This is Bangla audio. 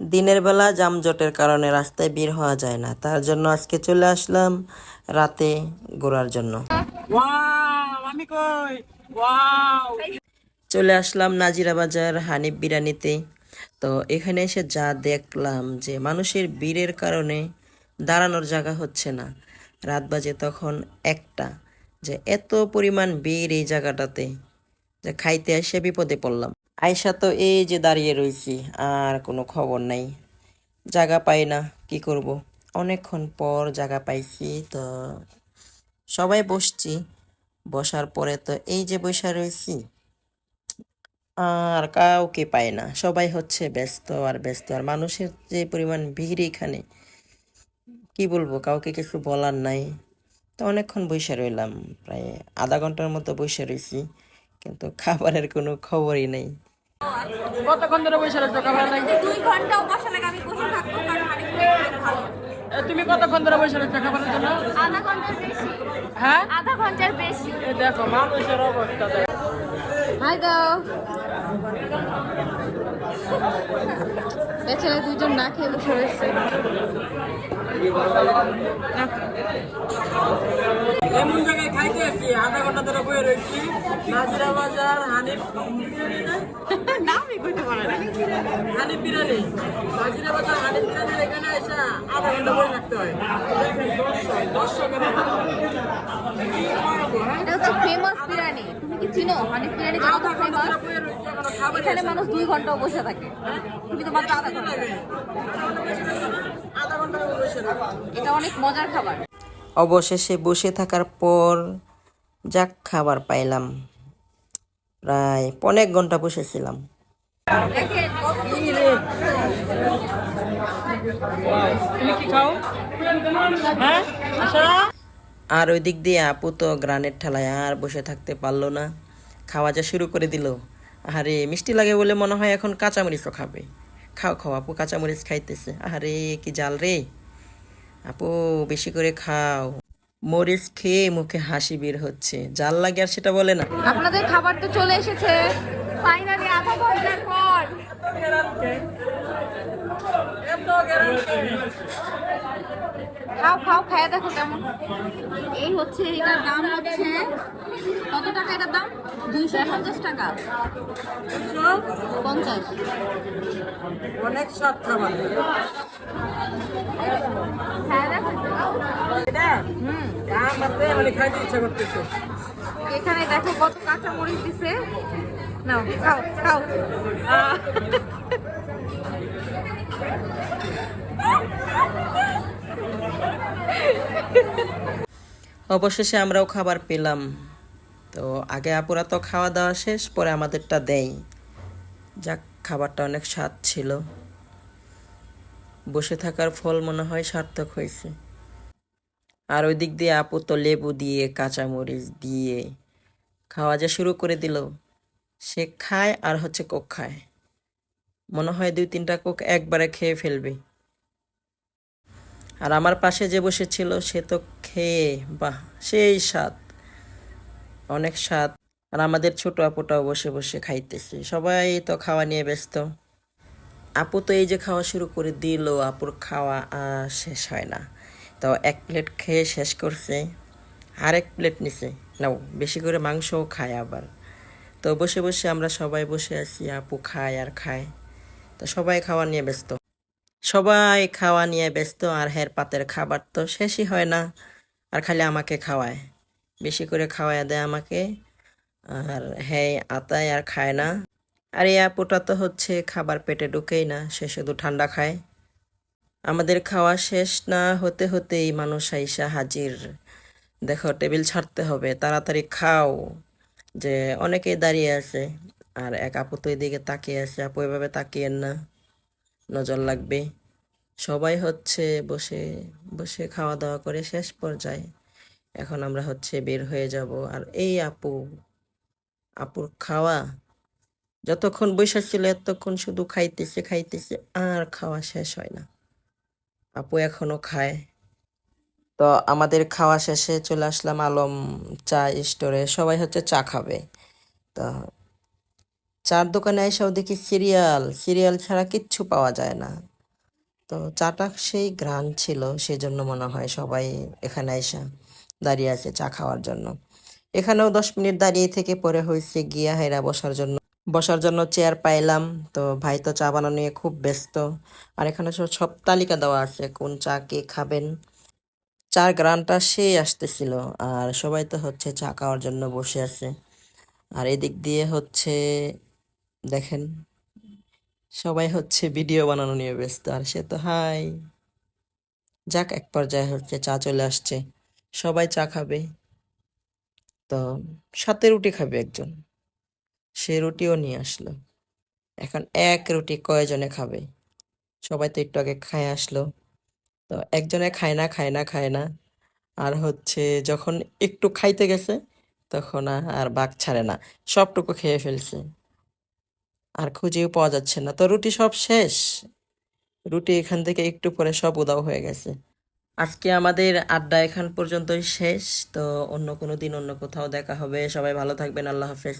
দিনের বেলা যানজটের কারণে রাস্তায় বের হওয়া যায় না। তার জন্য আজকে চলে আসলাম রাতে ঘোরার জন্য। চলে আসলাম নাজিরা বাজার হানিফ বিরিয়ানিতে। তো এখানে এসে যা দেখলাম যে মানুষের ভিড়ের কারণে দাঁড়ানোর জায়গা হচ্ছে না। রাত বাজে তখন একটা যে এত পরিমাণ ভিড় এই জায়গাটাতে যে খাইতে এসে বিপদে পড়লাম। আয়সা তো এই যে দাঁড়িয়ে রয়েছি আর কোনো খবর নাই। জায়গা পাই না, কি করব? অনেকক্ষণ পর জায়গা পাইছি, তো সবাই বসছি। বসার পরে তো এই যে বসে রয়েছি আর কাউকে পায় না। সবাই হচ্ছে ব্যস্ত আর ব্যস্ত, আর মানুষের যে পরিমাণ ভিড় এখানে, কি বলব? কাউকে কিছু বলার নাই। তো অনেকক্ষণ বসে রইলাম, প্রায় আধা ঘণ্টার মতো বসে রয়েছি কিন্তু খাবারের কোনো খবরই নেই। কতক্ষণ ধরে বসে রয়েছো খাবার নাই? দুই ঘন্টাও বসা লাগে আমি বসে থাকব কারণ অনেক ভালো। তুমি কতক্ষণ ধরে বসে রয়েছো খাবারের জন্য? আধা ঘণ্টার বেশি। হ্যাঁ? আধা ঘণ্টার বেশি। দেখো মানুষের অবস্থা দেখো। হাই দাও। বেচারা দুজন না খেয়ে বসে রয়েছে। এমন জায়গায় খাইতে আসছি আধা ঘণ্টা ধরে বয়ে রয়েছি। নাজিরা বাজার হানিফ নামই কইতে পারে না। হানিফ বিরিয়ানি। নাজিরা বাজার হানিফ বিরিয়ানির এখানে এসে আধা ঘণ্টা বয়ে থাকতে হয়। হ্যাঁ? এটা হচ্ছে ফেমাস বিরিয়ানি। তুমি কি চিনো? হানিফ বিরিয়ানি যত ফেমাস ধরে বয়ে রয়েছি এখনও খাবার এখানে মানুষ দুই ঘন্টাও বসে থাকে। তুমি তো মাত্র আধা ঘণ্টা। আধা ঘণ্টা বসে রয়েছি এটা অনেক মজার খাবার। অবশেষে বসে থাকার পর যাক, খাবার পাইলাম। প্রায় পনেক ঘণ্টা বসেছিলাম। আর ওই দিক দিয়ে আপু তো গ্রানের ঠেলায় আর বসে থাকতে পারল না। খাওয়া যা শুরু করে দিল। আরে মিষ্টি লাগে বলে মনে হয় এখন কাঁচামরিচও খাবে। খাও খাও, আপু কাঁচামরিচ খাইতেছে। আরে কি জাল রে। আপু, বেশি করে খাও। মরিচ খেয়ে মুখে হাসি বের হচ্ছে। জাল লাগে আর সেটা বলে না। আপনাদের খাবার তো চলে এসেছে। ফাইনালি আধা ঘণ্টার পর। খাও খাও খাইয়া দেখো কেমন। এই হচ্ছে এটার দাম হচ্ছে কত টাকা এটার দাম? দুইশো পঞ্চাশ টাকা। পঞ্চাশ। অনেক খাবার তো মানে ইচ্ছা করতেছে। এখানে দেখো কত কাঁচা মরিচ দিছে। নাও খাও খাও। অবশেষে আমরাও খাবার পেলাম। তো আগে আপুরা তো খাওয়া দাওয়া শেষ, পরে আমাদেরটা দেয় যাক, খাবারটা অনেক স্বাদ ছিল। বসে থাকার ফল মনে হয় সার্থক হয়েছে। আর ওই দিক দিয়ে আপু তো লেবু দিয়ে, কাঁচামরিচ দিয়ে খাওয়া যা শুরু করে দিল। সে খায় আর হচ্ছে কোক খায়। মনে হয় দুই তিনটা কোক একবারে খেয়ে ফেলবে। আর আমার পাশে যে বসেছিল, সে তো খেয়ে, বাহ, সেই স্বাদ। অনেক স্বাদ। আর আমাদের ছোট আপুটাও বসে বসে খাইতেছে। সবাই তো খাওয়া নিয়ে ব্যস্ত। আপু তো এই যে খাওয়া শুরু করে দিল, আপুর খাওয়া শেষ হয় না। তো এক প্লেট খেয়ে শেষ করছে। আর এক প্লেট নিছে। নাও, বেশি করে মাংসও খায় আবার। তো বসে বসে আমরা সবাই বসে আছি, আপু খায় আর খায়। তো সবাই খাওয়া নিয়ে ব্যস্ত। সবাই খাওয়া নিয়ে ব্যস্ত, আর হের পাতের খাবার তো শেষই হয় না। আর খালি আমাকে খাওয়ায়, বেশি করে খাওয়ায় দেয় আমাকে, আর হ্যাঁ আতায় আর খায় না। আর এই আপুটা তো হচ্ছে খাবার পেটে ঢুকেই না, সে শুধু ঠান্ডা খায়। আমাদের খাওয়া শেষ না হতে হতেই মানুষ আইসা হাজির। দেখো, টেবিল ছাড়তে হবে, তাড়াতাড়ি খাও। যে অনেকেই দাঁড়িয়ে আছে, আর এক আপু তো এদিকে তাকিয়ে আছে, আপু এভাবে তাকিয়েন না। নজর লাগবে। সবাই হচ্ছে বসে বসে খাওয়া দাওয়া করে শেষ পর্যায়ে। এখন আমরা হচ্ছে বের হয়ে যাব। আর এই আপু, আপুর খাওয়া, যতক্ষণ বৈশাখ ছিল এতক্ষণ শুধু খাইতেছে খাইতেছে, আর খাওয়া শেষ হয় না। আপু এখনও খায়। তো আমাদের খাওয়া শেষে চলে আসলাম আলম চা স্টোরে। সবাই হচ্ছে চা খাবে। তো চার দোকানে এসেও দেখি সিরিয়াল। সিরিয়াল ছাড়া কিচ্ছু পাওয়া যায় না। তো চাটা সেই গ্রান ছিল, সেজন্য মনে হয় সবাই এখানে এসে দাঁড়িয়ে আছে চা খাওয়ার জন্য। এখানেও দশ মিনিট দাঁড়িয়ে থেকে পরে হয়েছে গিয়া হেরা বসার জন্য। বসার জন্য চেয়ার পাইলাম, তো ভাই তো চা বানানো নিয়ে খুব ব্যস্ত। আর এখানে সব সব তালিকা দেওয়া আছে কোন চা কে খাবেন। চার গ্রানটা সেই আসতেছিল, আর সবাই তো হচ্ছে চা খাওয়ার জন্য বসে আছে। আর এদিক দিয়ে হচ্ছে, দেখেন সবাই হচ্ছে ভিডিও বানানো নিয়ে ব্যস্ত, আর সে তো হাই। যাক, এক পর্যায়ে হচ্ছে চা চলে আসছে। সবাই চা খাবে। তো সাথে রুটি খাবে একজন। সে রুটিও নিয়ে আসলো। এখন এক রুটি কয়জনে খাবে? সবাই তো একটু আগে খায় আসলো। তো একজনে খায় না খায় না খায় না। আর হচ্ছে যখন একটু খাইতে গেছে, তখন আর- বাঘ ছাড়ে না। সবটুকু খেয়ে ফেলছে। আর খুঁজেও পাওয়া যাচ্ছে না। তো রুটি সব শেষ। রুটি এখান থেকে একটু পরে সব উদাও হয়ে গেছে। আজকে আমাদের আড্ডা এখান পর্যন্তই শেষ। তো অন্য কোনো দিন অন্য কোথাও দেখা হবে। সবাই ভালো থাকবেন। আল্লাহ হাফেজ।